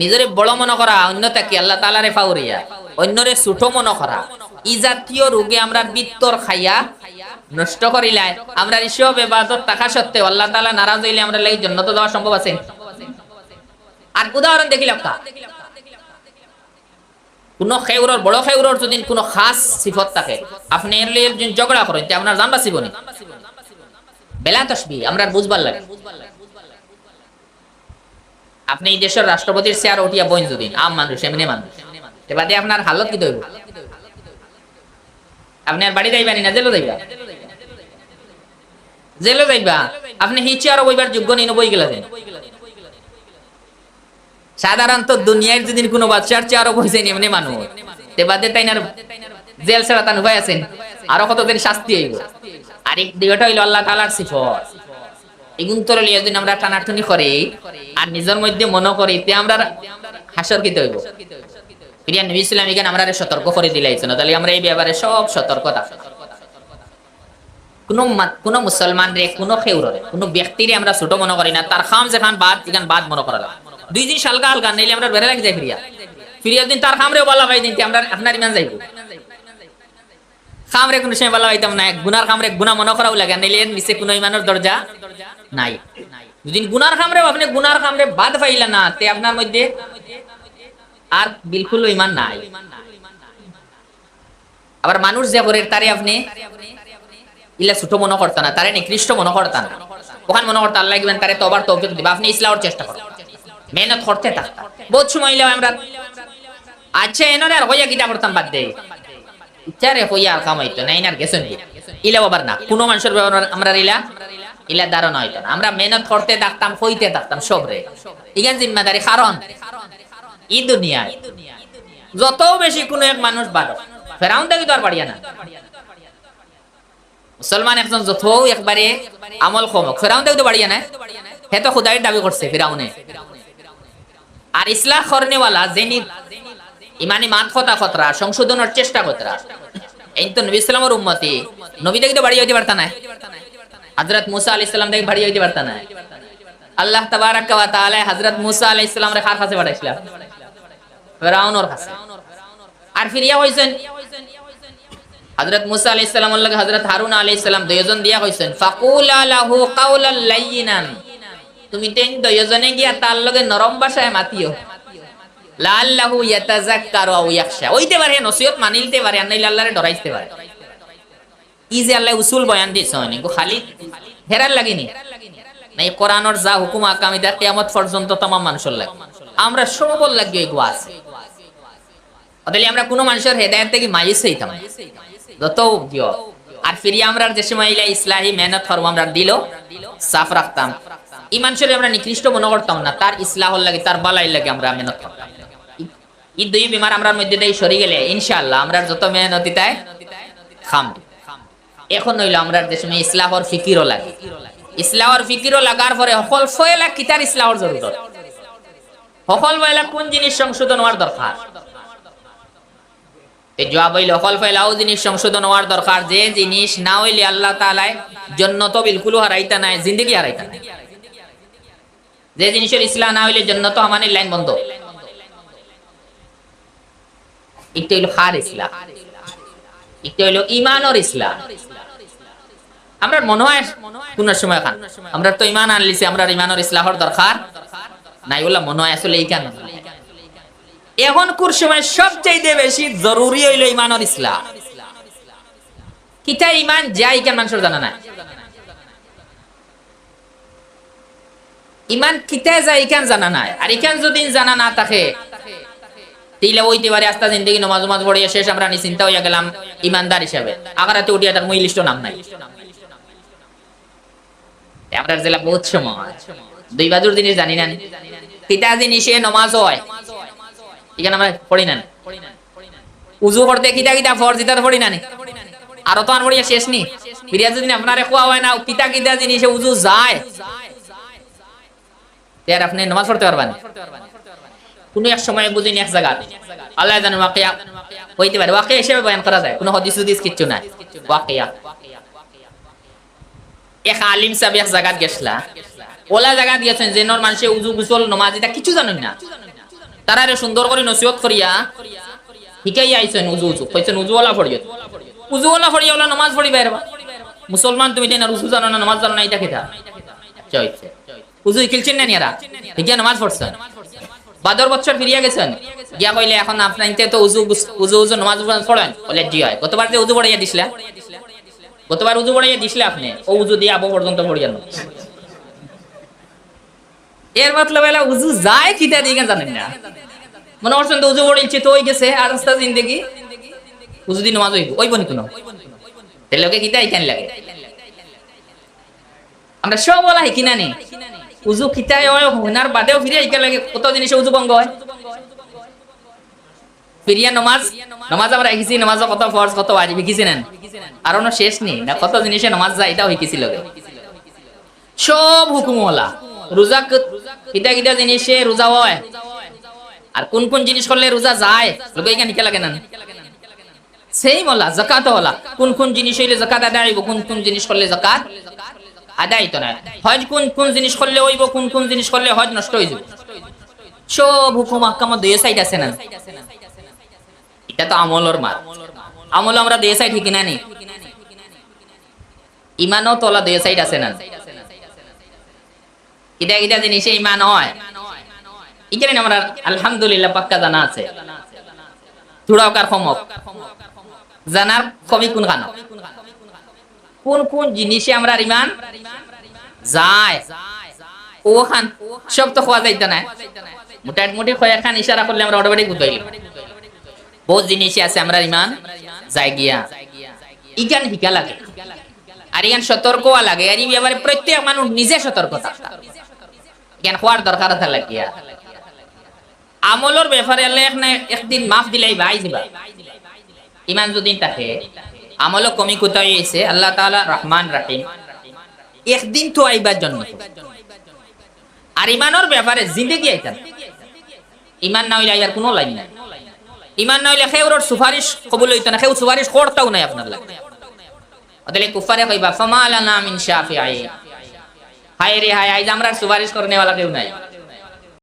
নিজরে বড় মনে করা, অন্যতা কি আল্লাহ তালারে ফাউরিয়া? অন্যরে ছোট মনে করা। ই জাতীয় রোগে আমরা বিত্তর খাইয়া নষ্ট করিলাই আমরা ঈশ্বর বেবাদত থাকা সত্ত্বেও আল্লাহ তালা নারাজ হইলে আমরা লাগি জন্নত দেওয়া সম্ভব আছে? আর উদাহরণ দেখিলাম কা কোন বড় যদি কোনো খাস সিফত থাকে, আপনি এর লিয়ে ঝগড়া করেন, তে আপনার জান বাঁচিব বেলা তসবি, আমরা বুঝবার লাগে। আপনি এই দেশের রাষ্ট্রপতির চেয়ার উঠিয়া বইন যদি, আম মানুষ, এমনি মানুষ। এবারে আপনার হালত কি দইব আপনি আর বাড়ি যাইবানি না, জেলো যাইবা? জেলো যাইবা? আপনি হি চেয়ারও বইবার যোগ্য নিন বই গেলা সাধারণত দুনিয়ার যদি কোনো বাচ্চার চেয়ারও বইছেন এমনি মানুষ। বাদে তাই না জেল ছাড়া তান উপায় আছেন। আরও কতদিন শাস্তি হইব? আর এক দিকটা হইল আল্লাহ তালার সিফত। এগুন তোর যদি আমরা টানাটুনি করি আর নিজের মধ্যে মনে করি তে আমরা হাসর কিতে হইব নবী ইসলাম এখানে আমরা সতর্ক করে দিলাইছেন তাহলে আমরা এই ব্যাপারে সব সতর্কতা। কোন কোন মুসলমান রে, কোন খেউরে কোন ব্যক্তিরে আমরা ছোট মনে করি না, তার খাম যেখান বাদ বাদ মনে করা। দুই দিন সালকা হালকা নাইলে আমরা বেড়ে লাগে যাই ফিরিয়া। ফিরিয়া দিন তার খামরেও বলা ভাই দিন আমরা আপনার ইমান যাইব। খামরে কোনো সময় বলা হইতাম না গুনার খামরে গুনা মনে করাও লাগে এর নিচে কোনো ইমানের দরজা নাই। যদি গুনার খামরে আপনি গুনার খামরে বাদ পাইলা না, তে আপনার মধ্যে আর বিলকুল ইমান নাই। আবার মানুষ যে করে, তারে আপনি ইলা ছোট মনে করতা না, তারে নিকৃষ্ট মনে করতা না। ওখান মনে করতা, আল্লাহ গিবেন তারে তবার তৌফিক দিবা, আপনি ইসলামের চেষ্টা করেন মেহনত করতে থাকতা বহুত সময় ইলাম আমরা আচ্ছা এনারে আর হইয়া কিতা করতাম বাদ দে। ইচ্ছারে হইয়া আর কাম হইতো না, এনার গেছে নেই ইলা বাবার না, কোনো মানুষের ব্যাপার আমরা ইলা ইলা ধারণা না। আমরা মেহনত করতে থাকতাম, হইতে থাকতাম সবরে। ইগান জিম্মাদারি কারণ? ই দুনিয়ায়। যত বেশি কোনো এক মানুষ ফেরাউন দেখি তো আর বাড়িয়া না। মুসলমান একজন যত একবারে আমল কমক, ফেরাউন দেখি তো বাড়িয়া না। হে তো খুদাইয়ের দাবি করছে ফেরাউনে। আর ইসলাম করনেওয়ালা যিনি ইমানি মাত কথা খতরা, সংশোধনের চেষ্টা কতরা এই তো নবী ইসলামের উম্মতি। নবী দেখি তো বাড়ি হইতে পারতা না। হযরত মুসা আলাইহিস সালাম দেখি বাড়ি হইতে পারতা না। আল্লাহ তাবারাক হযরত মুসা আলাইহিস সালাম রে খার কাছে পাঠাইছিলেন আর ফিরিয়া হইছেন হযরত মুসা আলাইহিস সালামের লগে হযরত হারুন আলাইহিস সালাম দুইজন দিয়া লাহু তুমি তেন দুইজনে গিয়া তার লগে নরম ভাষায় মাতিও। লাল্লাহু ইয়াতাযাক্কারু আও ইয়াখশা। ওইতে পারে, নসিহত মানিলতে পারে, আর ডরাইতে পারে। ই যে আল্লাহ উসুল বয়ান দিছ নিগো খালি হেরার লাগেনি নাই কোরআনর যা হুকুম আকাম এটা কিয়ামত পর্যন্ত तमाम মানুষের লাগে আমরা সবল লাগে এগুলো আছে তাহলে আমরা কোনো মানুষের হেদায়েত থেকে মাইস হইতাম যত দিও আর ফিরি আমরা যে সময় ইলা ইসলাহি মেহনত করব আমরা দিল সাফ রাখতাম এই মানুষের আমরা নিকৃষ্ট মনে করতাম না তার ইসলাহর লাগে তার বালাই লাগে আমরা মেহনত করতাম এই দুই বিমার আমরার মধ্যে দিয়ে সরে গেলে ইনশাআল্লাহ আমরা যত মেহনতি তাই খাম এখন হইল আমরা যে সময় ইসলাহর ফিকিরও লাগে। ইসলাহর ফিকিরও লাগার পরে সকল ফয়লা কিতার ইসলাহর জরুরত। সকল ফয়লা কোন জিনিস সংশোধন হওয়ার দরকার? জিনিস সংশোধন যে আল্লাহ নাই যে না হইলে লাইন বন্ধ। এটা হইল ইমানর ইসলাম। আমরা মনে হয় কোন সময় খান। আমরা তো ইমান আনলিছি, আমরা ইমানর ইসলাহর দরকার নাই। বললাম মনে হয় আসলে এই কেন? এখন কোন সময় সবচেয়ে বেশি জরুরি হইল ইমানর ইসলাম? কিতা ইমান যাই কেন মানুষের জানা নাই। ইমান কিতা যায় ইখান জানা নাই? আর ইখান যদি জানা না থাকে পারে আস্তা জিন্দগি নমাজ নমাজ পড়িয়ে শেষ আমরা হইয়া গেলাম, ইমানদার হিসাবে। উঠিয়া তার নাম নাই। আমরা জেলা বহুত দুই বাজুর জিনিস জানি না নমাজ হয়। এখানে আমরা পড়ি না উজু করতে কিতা কিতা ফর জিতা পড়ি না তো আর শেষ নি। ফিরিয়া যদি আপনারে খোয়া হয় না, কিতা কিতা জিনিসে উজু যায়। আপনি নামাজ পড়তে পারবেন। কোন এক সময় বুঝিনি এক জায়গা আল্লাহ জানে ওয়াকিয়া। হইতে পারে, ওয়াকিয়া হিসেবে বয়ান করা যায়। কোনো হদিস উদিস কিচ্ছু নাই। ওয়াকিয়া। এক আলিম সাহেব এক জায়গাত গেছলা ওলা জায়গাত গেছেন যে নর মানুষে উজু গুসল নমাজ এটা কিছু জানেন না। তারারে সুন্দর করে নসিহত করিয়া শিকাই আইছেন উজু উজু। কইছেন উজুওয়ালা ফড়িয়ত উজুওয়ালা ফড়িয়াওয়ালা নামাজ পড়ি বাইরবা মুসলমান তুমি জানো উজু জানো না, নামাজ জানো না এটা খেতা চইছে। উজু খেলছেন না নিয়ারা হিকিয়া নামাজ পড়ছেন? বাদর বছর ফিরিয়া গেছেন। গিয়া কইলে, এখন আপনাইতে তো উজু উজু উজু নামাজ পড়েন বলে জি হয়। গতবার যে উজু পড়াইয়া দিছিলা, গতবার উজু পড়াইয়া দিছিলে আপনি, ও উজু দিয়ে আবো পর্যন্ত পড়িয়া না এর মতলব এলা উজু যায় কিতা দিকে জানেন না। মনে করছেন তো উজু পড়িয়েছে তো ওই গেছে, আর রাস্তা জিন্দেগি, উজু দিন নামাজ হইব ওইব নি কোনো? তাহলে ওকে কিতা ইখান লাগে? আমরা সব বলা হয় কিনা নে? উজু কিতায় হয় হুনার বাদেও ফিরে ইকা লাগে কত জিনিসে উজু ভঙ্গ হয়? ফিরিয়া নমাজ নমাজ আমরা শিকিছি নমাজ কত ফরজ কত ওয়াজিব শিকিছি নেন? আর অন্য শেষ নেই, না কত জিনিসে নমাজ যায়, এটাও শিকিছি লগে। সব হুকুম হলা রোজা কিতা কিতা জিনিসে রোজা হয়। আর কোন কোন জিনিস করলে রোজা যায় লোকে এখানে নিকে লাগে না সেই মলা জাকাত হলা কোন কোন জিনিস হইলে জাকাত আদায় কোন কোন জিনিস করলে জাকাত আদায় তো না। হজ কোন কোন জিনিস করলে হইব, কোন কোন জিনিস করলে হজ নষ্ট হয়ে যাবে সব হুকুম আকাম দুই সাইড আছে না। এটা তো আমলর মার আমল আমরা দুই সাইড ঠিক না নি? ইমানও তোলা দুই সাইড আছে না। এটা এটা জিনিসে ইমান হয়। এখানে আমরা আলহামদুলিল্লাহ পাক্কা জানা আছে। চূড়াওকার সমক জানার কবি কোন খান কোন কোন জিনিসে আমরা ইমান যায়? ও খান সব তো খোয়া যাইতে না। মোটাট মুটি খয়া খান ইশারা করলে আমরা অটোমেটিক বুঝাইলাম বহুত জিনিসে আছে আমরা ইমান যাই গিয়া। ইগান লাগে। আর ইয়ান সতর্ক লাগে। আর ব্যাপারে প্রত্যেক মানুষ নিজে সতর্ক থাকতা জ্ঞান হওয়ার দরকার আছে লাগিয়া। আমলর ব্যাপারে একদিন মাফ দিলাই ভাই দিবা ইমান যদি থাকে আমল কমি কোথায় এসে? আল্লাহ তাআলা রহমান রাহিম। একদিন তো আইবার জন্য। আর ইমানের ব্যাপারে জিন্দগি আইতাম। ইমান না হইলে আর কোনো লাইন নাই। ইমান না হইলে সেউর সুপারিশ কবুল হইতো না। সেউ সুপারিশ করতাও নাই আপনার লাগে। অতলে কুফারে কইবা ফামা লানা মিন শাফিআই। হায় রে হায়, আইজ আমরা সুপারিশ করনে वाला কেউ নাই।